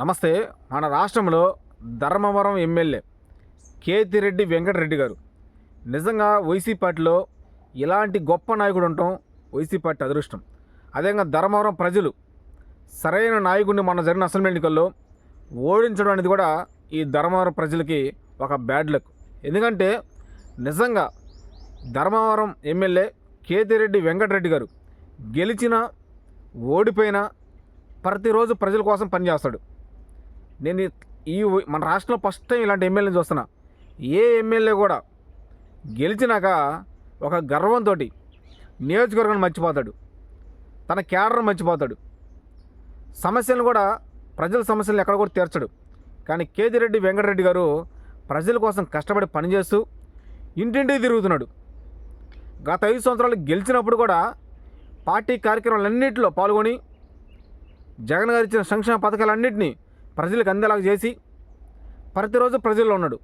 నమస్తే మన రాష్ట్రంలో ధర్మవరం ఎమ్మెల్యే కేతిరెడ్డి వెంకటరెడ్డి గారు. నిజంగా వైసీ పార్టీలో ఇలాంటి గొప్ప నాయకుడు ఉండటం వైసీ పార్టీ అదృష్టం. అదేవిధంగా ధర్మవరం ప్రజలు సరైన నాయకుడిని మన జరిగిన అసెంబ్లీ ఎన్నికల్లో ఓడించడం అనేది కూడా ఈ ధర్మవరం ప్రజలకి ఒక బ్యాడ్ లక్. ఎందుకంటే నిజంగా ధర్మవరం ఎమ్మెల్యే కేతిరెడ్డి వెంకటరెడ్డి గారు గెలిచిన ఓడిపోయినా ప్రతిరోజు ప్రజల కోసం పనిచేస్తాడు. నేను ఈ- మన రాష్ట్రంలో ఫస్ట్ టైం ఇలాంటి ఎమ్మెల్యేని చూస్తున్నా. ఏ ఎమ్మెల్యే కూడా గెలిచినాక ఒక గర్వంతో నియోజకవర్గాన్ని మర్చిపోతాడు. తన క్యాడర్ మర్చిపోతాడు. సమస్యలను కూడా ప్రజల సమస్యలను ఎక్కడ కూడా తీర్చడు. కానీ కేతిరెడ్డి వెంకటరెడ్డి గారు ప్రజల కోసం కష్టపడి పనిచేస్తూ ఇంటింటికి తిరుగుతున్నాడు. గత ఐదు సంవత్సరాలు గెలిచినప్పుడు కూడా పార్టీ కార్యక్రమాలన్నింటిలో పాల్గొని జగన్ గారు ఇచ్చిన సంక్షేమ పథకాలన్నింటినీ ప్రజలకు అందేలాగా చేసి ప్రతిరోజు ప్రజల్లో ఉన్నాడు.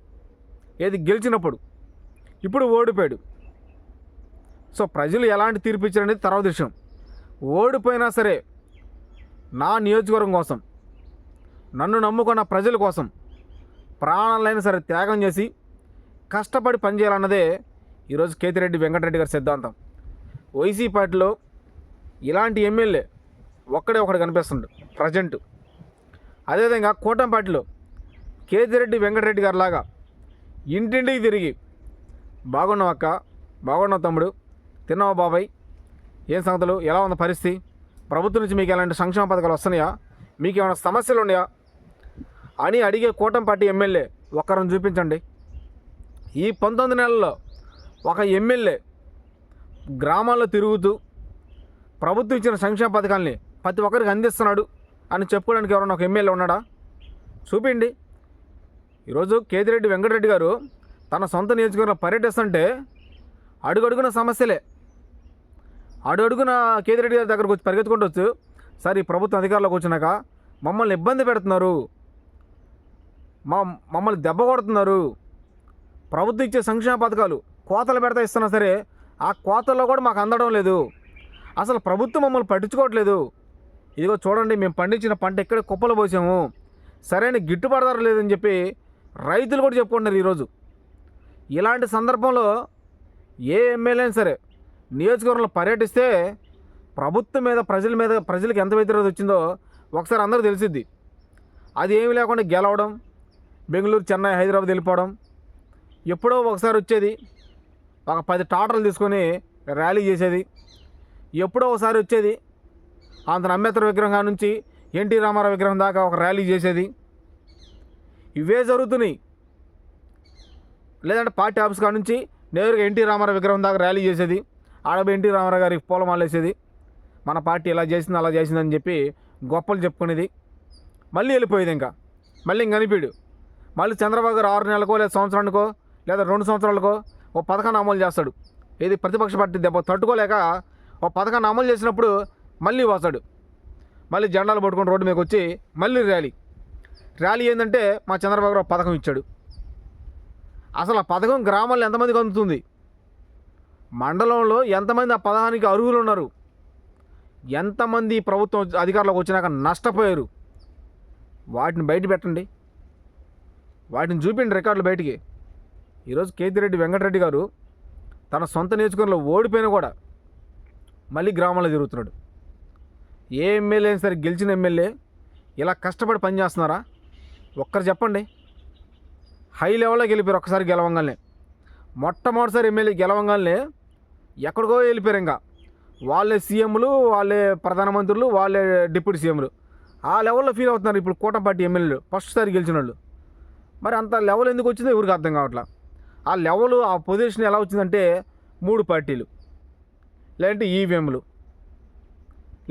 ఏది గెలిచినప్పుడు ఇప్పుడు ఓడిపోయాడు. సో ప్రజలు ఎలాంటి తీర్పు ఇచ్చారనేది తర్వాత విషయం. ఓడిపోయినా సరే నా నియోజకవర్గం కోసం నన్ను నమ్ముకున్న ప్రజల కోసం ప్రాణాలైనా సరే త్యాగం చేసి కష్టపడి పనిచేయాలన్నదే ఈరోజు కేతిరెడ్డి వెంకటరెడ్డి గారి సిద్ధాంతం. వైసీ పార్టీలో ఇలాంటి ఎమ్మెల్యే ఒక్కడే ఒకడు కనిపిస్తుండు ప్రజెంట్. అదేవిధంగా కూటంపాటిలో కేతిరెడ్డి వెంకటరెడ్డి గారు లాగా ఇంటింటికి తిరిగి బాగున్నావు అక్క బాగున్నావు తమ్ముడు తిన్నావా బాబాయ్ ఏం సంగతులు ఎలా ఉంది పరిస్థితి ప్రభుత్వం నుంచి మీకు ఎలాంటి సంక్షేమ పథకాలు వస్తున్నాయా మీకు ఏమైనా సమస్యలు ఉన్నాయా? అని అడిగే కూటమి పార్టీ ఎమ్మెల్యే ఒక్కరిని చూపించండి. ఈ పంతొమ్మిది నెలల్లో ఒక ఎమ్మెల్యే గ్రామాల్లో తిరుగుతూ ప్రభుత్వం ఇచ్చిన సంక్షేమ పథకాల్ని ప్రతి ఒక్కరికి అందిస్తున్నాడు. అని చెప్పుకోవడానికి ఎవరైనా ఒక ఎమ్మెల్యే ఉన్నాడా? చూపిండి. ఈరోజు కేతిరెడ్డి వెంకటరెడ్డి గారు తన సొంత నియోజకవర్గంలో పర్యటిస్తుంటే అడుగడుగున సమస్యలే. అడుగడుగున కేతిరెడ్డి గారి దగ్గరకు వచ్చి పరిగెత్తుకుంటవచ్చు సార్ ఈ ప్రభుత్వం అధికారంలోకి వచ్చినాక మమ్మల్ని ఇబ్బంది పెడుతున్నారు. మా మమ్మల్ని దెబ్బ కొడుతున్నారు. ప్రభుత్వం ఇచ్చే సంక్షేమ పథకాలు కోతలు పెడతా ఇస్తున్నా సరే ఆ కోతల్లో కూడా మాకు అందడం లేదు. అసలు ప్రభుత్వం మమ్మల్ని పట్టించుకోవట్లేదు. ఇదిగో చూడండి మేము పండించిన పంట ఎక్కడ కుప్పలు పోసాము. సరైన గిట్టుబాటు ధర లేదని చెప్పి రైతులు కూడా చెప్పుకుంటున్నారు ఈరోజు. ఇలాంటి సందర్భంలో ఏ ఎమ్మెల్యేనా అయినా సరే నియోజకవర్గంలో పర్యటిస్తే ప్రభుత్వం మీద ప్రజల మీద ప్రజలకు ఎంత వ్యతిరేకత వచ్చిందో ఒకసారి అందరూ తెలిసిద్ది. అది ఏమీ లేకుండా గెలవడం బెంగళూరు చెన్నై హైదరాబాద్ వెళ్ళిపోవడం. ఎప్పుడో ఒకసారి వచ్చేది ఒక పది టాటర్లు తీసుకొని ర్యాలీ చేసేది. ఎప్పుడో ఒకసారి వచ్చేది అంత అంబేద్కర్ విగ్రహం నుంచి ఎన్టీ రామారావు విగ్రహం దాకా ఒక ర్యాలీ చేసేది. ఇవే జరుగుతున్నాయి. లేదంటే పార్టీ ఆఫీస్ కాడ నుంచి నేరుగా ఎన్టీ రామారావు విగ్రహం దాకా ర్యాలీ చేసేది. ఆడబ ఎన్టీ రామారావు గారికి పూలమాలేసేది మన పార్టీ ఇలా చేసింది అలా చేసిందని చెప్పి గొప్పలు చెప్పుకునేది. మళ్ళీ వెళ్ళిపోయేది ఇంకా. మళ్ళీ ఇంక అనిపిడు మళ్ళీ చంద్రబాబు గారు ఆరు నెలలకో లేదా సంవత్సరానికో లేదా రెండు సంవత్సరాలకో ఓ పథకాన్ని అమలు చేస్తాడు. ఇది ప్రతిపక్ష పార్టీ దెబ్బ తట్టుకోలేక ఓ పథకాన్ని అమలు చేసినప్పుడు మళ్ళీ వస్తాడు. మళ్ళీ జెండాలు పట్టుకొని రోడ్డు మీకు వచ్చి మళ్ళీ ర్యాలీ. ర్యాలీ ఏంటంటే మా చంద్రబాబు గారు పథకం ఇచ్చాడు. అసలు ఆ పథకం గ్రామాల్లో ఎంతమందికి అందుతుంది? మండలంలో ఎంతమంది ఆ పథకానికి అర్హులు ఉన్నారు? ఎంతమంది ప్రభుత్వం అధికారులకు వచ్చినాక నష్టపోయారు? వాటిని బయట పెట్టండి. వాటిని చూపిండి రికార్డులు బయటికి. ఈరోజు కేతిరెడ్డి వెంకటరెడ్డి గారు తన సొంత నియోజకవర్గంలో ఓడిపోయినా కూడా మళ్ళీ గ్రామాల్లో తిరుగుతున్నాడు. ఏ ఎమ్మెల్యే అయినా సరే గెలిచిన ఎమ్మెల్యే ఇలా కష్టపడి పనిచేస్తున్నారా ఒక్కరు చెప్పండి. హై లెవెల్లో గెలిపారు ఒక్కసారి గెలవంగానే. మొట్టమొదటిసారి ఎమ్మెల్యే గెలవంగానే ఎక్కడికో వెళ్ళిపోయారు ఇంకా. వాళ్ళే సీఎంలు వాళ్ళే ప్రధానమంత్రులు వాళ్ళే డిప్యూటీ సీఎంలు. ఆ లెవెల్లో ఫీల్ అవుతున్నారు ఇప్పుడు కూటమి పార్టీ ఎమ్మెల్యేలు. ఫస్ట్ సారి గెలిచిన వాళ్ళు మరి అంత లెవెల్ ఎందుకు వచ్చిందో ఎవరికి అర్థం కావట్లా? ఆ లెవెల్ ఆ పొజిషన్ ఎలా వచ్చిందంటే మూడు పార్టీలు. లేదంటే ఈవీఎంలు.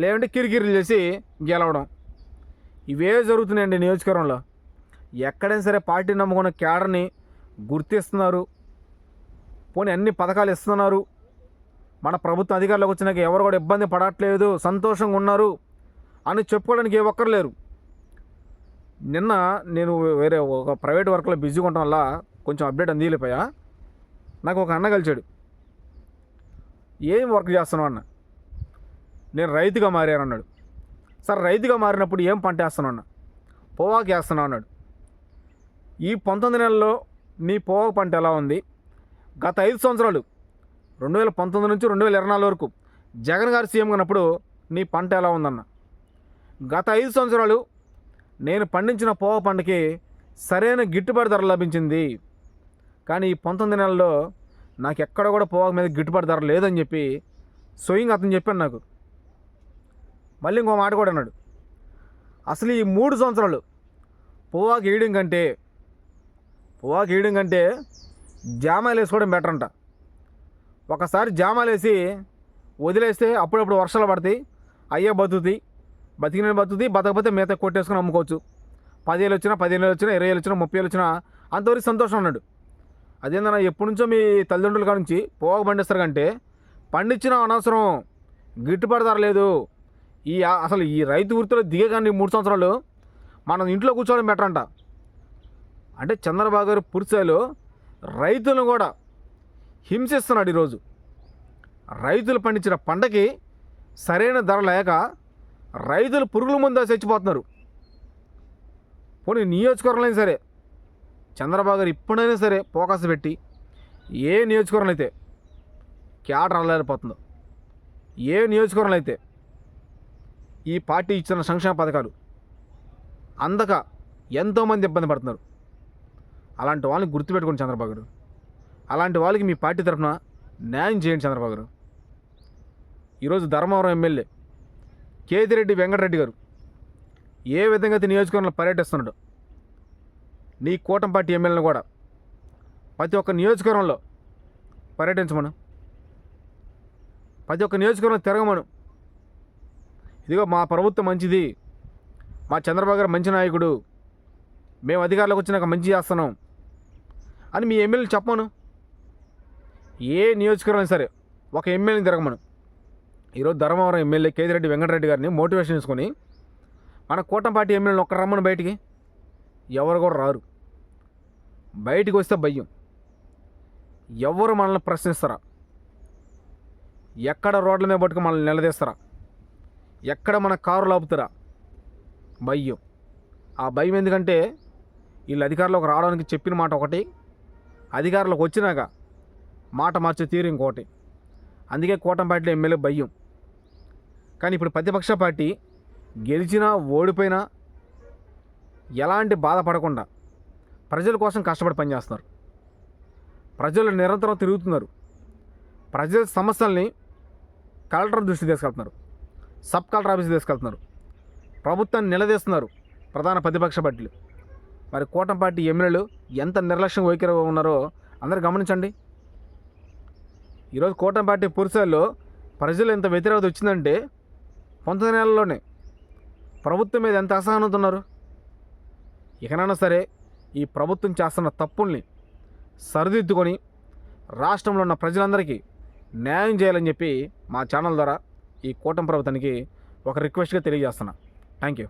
లేదంటే కిరికిరిలు చేసి గెలవడం. ఇవే జరుగుతున్నాయండి నియోజకవర్గంలో. ఎక్కడైనా సరే పార్టీ నమ్ముకున్న క్యాడర్ని గుర్తిస్తున్నారు. పోనీ అన్ని పథకాలు ఇస్తున్నారు. మన ప్రభుత్వ అధికారులకు వచ్చినాక ఎవరు కూడా ఇబ్బంది పడట్లేదు సంతోషంగా ఉన్నారు అని చెప్పుకోవడానికి ఏ ఒక్కరు లేరు. నిన్న నేను వేరే ఒక ప్రైవేట్ వర్క్లో బిజీగా ఉండటం వల్ల కొంచెం అప్డేట్ అందిలేపోయా నాకు ఒక అన్న కలిచాడు ఏం వర్క్ చేస్తున్నావు అన్న? నేను రైతుగా మారాను అన్నాడు సార్ రైతుగా మారినప్పుడు ఏం పంట వేస్తాను అన్న? పొగాకు వేస్తున్నావు అన్నాడు. ఈ పంతొమ్మిది నెలల్లో నీ పొగాకు పంట ఎలా ఉంది? గత ఐదు సంవత్సరాలు రెండు వేల పంతొమ్మిది నుంచి రెండు వేల ఇరవై నాలుగు వరకు జగన్ గారు సీఎం ఉన్నప్పుడు నీ పంట ఎలా ఉందన్న? గత ఐదు సంవత్సరాలు నేను పండించిన పోవ పంటకి సరైన గిట్టుబాటు ధర లభించింది. కానీ ఈ పంతొమ్మిది నెలల్లో నాకు ఎక్కడ కూడా పొగాకు మీద గిట్టుబాటు ధర లేదని చెప్పి స్వయంగా అతను చెప్పాను నాకు. మళ్ళీ ఇంకో మాట కూడా అన్నాడు. అసలు ఈ మూడు సంవత్సరాలు పువ్వా గీయడం కంటే పువ్వా గీయడం కంటే జామాలు వేసుకోవడం బెటర్ అంట. ఒకసారి జామాలు వేసి వదిలేస్తే అప్పుడప్పుడు వర్షాలు పడతాయి అయ్యే బతుకుతాయి. బతికిన బతుకుతాయి బతకపోతే మిగతా కొట్టేసుకొని అమ్ముకోవచ్చు. పదివేలు వచ్చినా పదిహేను వేలు వచ్చినా ఇరవై వేలు వచ్చినా ముప్పై వేలు వచ్చినా అంతవరకు సంతోషం అన్నాడు. అదేందన్నా ఎప్పటి నుంచో మీ తల్లిదండ్రుల కాడ నుంచి పోగ పండిస్తారు కంటే పండించిన అనవసరం గిట్టుబాటు ధర లేదు. ఈ అసలు ఈ రైతు వృత్తిలో దిగగానే మూడు సంవత్సరాలు మనం ఇంట్లో కూర్చోవడం బెటర్ అంట. అంటే చంద్రబాబు గారు పురుషాలు రైతులను కూడా హింసిస్తున్నాడు ఈరోజు. రైతులు పండించిన పంటకి సరైన ధర లేక రైతులు పురుగుల ముందు చచ్చిపోతున్నారు. పోనీ నియోజకవర్గంలో అయినా సరే చంద్రబాబు గారు ఇప్పుడైనా సరే ఫోకస్ పెట్టి ఏ నియోజకవర్గంలో అయితే క్యాడర్ అల్లారిపోతుందో ఏ నియోజకవర్గంలో అయితే ఈ పార్టీ ఇచ్చిన సంక్షేమ పథకాలు. అందక ఎంతోమంది ఇబ్బంది పడుతున్నారు. అలాంటి వాళ్ళని గుర్తుపెట్టుకోండి చంద్రబాబు గారు. అలాంటి వాళ్ళకి మీ పార్టీ తరఫున న్యాయం చేయండి చంద్రబాబు గారు. ఈరోజు ధర్మవరం ఎమ్మెల్యే కేతిరెడ్డి వెంకటరెడ్డి గారు ఏ విధంగా అయితే నియోజకవర్గంలో పర్యటిస్తున్నాడు నీ కూటమి పార్టీ ఎమ్మెల్యేని కూడా ప్రతి ఒక్క నియోజకవర్గంలో పర్యటించమను. ప్రతి ఒక్క నియోజకవర్గంలో తిరగమను. ఇదిగో మా ప్రభుత్వం మంచిది. మా చంద్రబాబు గారు మంచి నాయకుడు. మేము అధికారులకు వచ్చినాక మంచి చేస్తున్నాం. అని మీ ఎమ్మెల్యేలు చెప్పమను. ఏ నియోజకవర్గం సరే ఒక ఎమ్మెల్యేని తిరగమను. ఈరోజు ధర్మవరం ఎమ్మెల్యే కేతిరెడ్డి వెంకటరెడ్డి గారిని మోటివేషన్ తీసుకొని మన కూటమి పార్టీ ఎమ్మెల్యేని ఒక్క రమ్మను బయటికి. ఎవరు కూడా రారు. బయటికి వస్తే భయం. ఎవరు మనల్ని ప్రశ్నిస్తారా? ఎక్కడ రోడ్ల మీద పట్టుకు మనల్ని నిలదీస్తారా? ఎక్కడ మన కారు లాపుతారా? భయం. ఆ భయం ఎందుకంటే వీళ్ళు అధికారులకు రావడానికి చెప్పిన మాట ఒకటి అధికారులకు వచ్చినాక మాట మార్చే తీరు ఇంకోటి. అందుకే కూటమి పార్టీలో ఎమ్మెల్యే భయం. కానీ ఇప్పుడు ప్రతిపక్ష పార్టీ గెలిచినా ఓడిపోయినా ఎలాంటి బాధపడకుండా ప్రజల కోసం కష్టపడి పనిచేస్తున్నారు. ప్రజలు నిరంతరం తిరుగుతున్నారు. ప్రజల సమస్యల్ని కలెక్టర్ దృష్టి తీసుకెళ్తున్నారు. సబ్ కలెక్టర్ ఆఫీస్ తీసుకెళ్తున్నారు. ప్రభుత్వాన్ని నిలదీస్తున్నారు ప్రధాన ప్రతిపక్ష పార్టీలు. మరి కూటమి పార్టీ ఎమ్మెల్యేలు ఎంత నిర్లక్ష్యం వైఖరి ఉన్నారో అందరూ గమనించండి. ఈరోజు కూటమి పార్టీ పురుషాల్లో ప్రజలు ఎంత వ్యతిరేకత వచ్చిందంటే పంతొమ్మిది నెలల్లోనే ప్రభుత్వం మీద ఎంత అసహనత ఉన్నారు. ఇకనైనా సరే ఈ ప్రభుత్వం చేస్తున్న తప్పుల్ని సరిదిద్దుకొని రాష్ట్రంలో ఉన్న ప్రజలందరికీ న్యాయం చేయాలని చెప్పి మా ఛానల్ ద్వారా ఈ కూటమి ప్రభుత్వానికి ఒక రిక్వెస్ట్గా తెలియజేస్తున్నా. Thank you